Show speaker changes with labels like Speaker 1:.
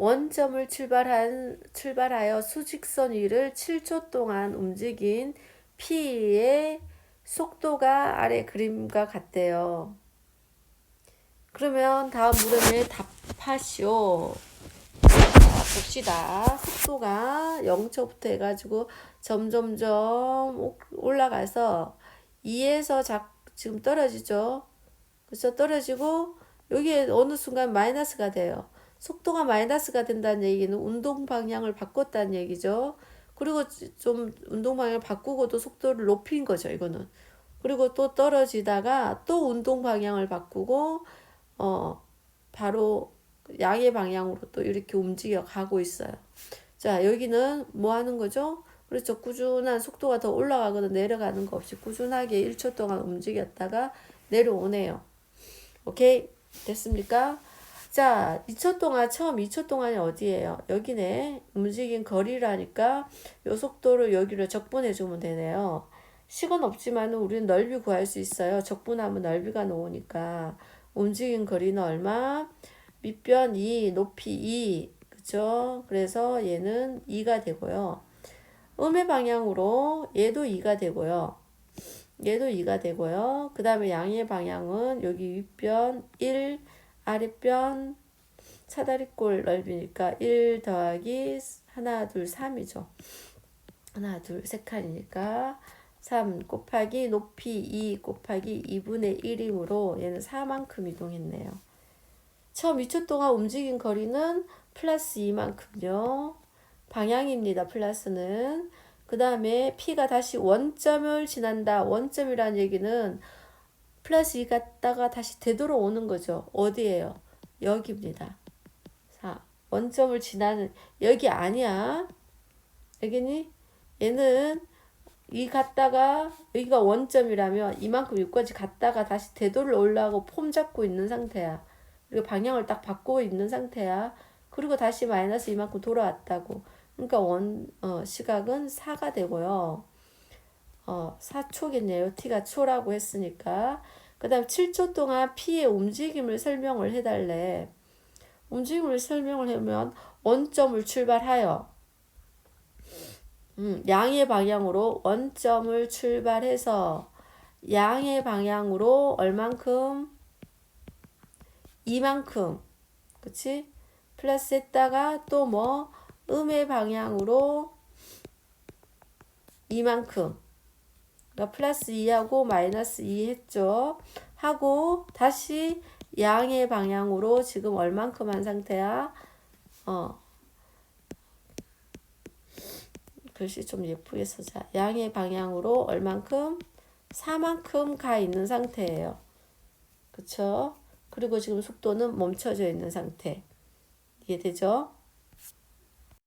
Speaker 1: 원점을 출발한 출발하여 수직선 위를 7초 동안 움직인 P의 속도가 아래 그림과 같대요. 그러면 다음 물음에 답하시오. 자, 봅시다. 속도가 0초부터 해가지고 점점점 오- 올라가서 2에서 작, 지금 떨어지죠. 그래서 떨어지고 여기에 어느 순간 마이너스가 돼요. 속도가 마이너스가 된다는 얘기는 운동 방향을 바꿨다는 얘기죠. 그리고 좀 운동 방향을 바꾸고도 속도를 높인 거죠, 이거는. 그리고 또 떨어지다가 또 운동 방향을 바꾸고 어 바로 양의 방향으로 또 이렇게 움직여 가고 있어요. 자, 여기는 뭐 하는 거죠? 그렇죠. 꾸준한 속도가 더 올라가거나 내려가는 거 없이 꾸준하게 1초 동안 움직였다가 내려오네요. 오케이. 됐습니까? 자, 2초 동안, 처음 2초 동안이 어디예요? 여기네. 움직인 거리라니까 요 속도를 여기로 적분해 주면 되네요. 시간 없지만 우리는 넓이 구할 수 있어요. 적분하면 넓이가 나오니까. 움직인 거리는 얼마? 밑변 2, 높이 2. 그쵸? 그래서 얘는 2가 되고요. 음의 방향으로 얘도 2가 되고요. 얘도 2가 되고요. 그 다음에 양의 방향은 여기 윗변 1, 아랫변 사다리꼴 넓이니까 1 더하기 하나, 둘, 3이죠. 하나, 둘, 세 칸이니까 3 곱하기 높이 2 곱하기 2분의 1이므로 얘는 4만큼 이동했네요. 처음 2초 동안 움직인 거리는 플러스 2만큼요. 방향입니다. 플러스는. 그 다음에 P가 다시 원점을 지난다. 원점이라는 얘기는 플러스 2 갔다가 다시 되돌아오는 거죠. 어디예요? 여기입니다. 자, 원점을 지나는 여기 아니야. 여기니? 얘는 이 갔다가 여기가 원점이라면 이만큼 여기까지 갔다가 다시 되돌아 올라가고 폼 잡고 있는 상태야. 그리고 방향을 딱 바꾸고 있는 상태야. 그리고 다시 마이너스 이만큼 돌아왔다고. 그러니까 원 어, 시각은 4가 되고요. 어, 4초겠네요. t가 초라고 했으니까. 그 다음 7초 동안 p의 움직임을 설명을 해달래. 움직임을 설명을 하면 원점을 출발하여 음, 양의 방향으로 원점을 출발해서 양의 방향으로 얼만큼 이만큼 그치 플러스 했다가 또 뭐 음의 방향으로 이만큼 플러스 2하고 마이너스 2 했죠 하고 다시 양의 방향으로 지금 얼만큼 한 상태야 어 글씨 좀 예쁘게 쓰자. 양의 방향으로 얼만큼? 4만큼 가 있는 상태예요. 그쵸? 그리고 지금 속도는 멈춰져 있는 상태. 이해되죠?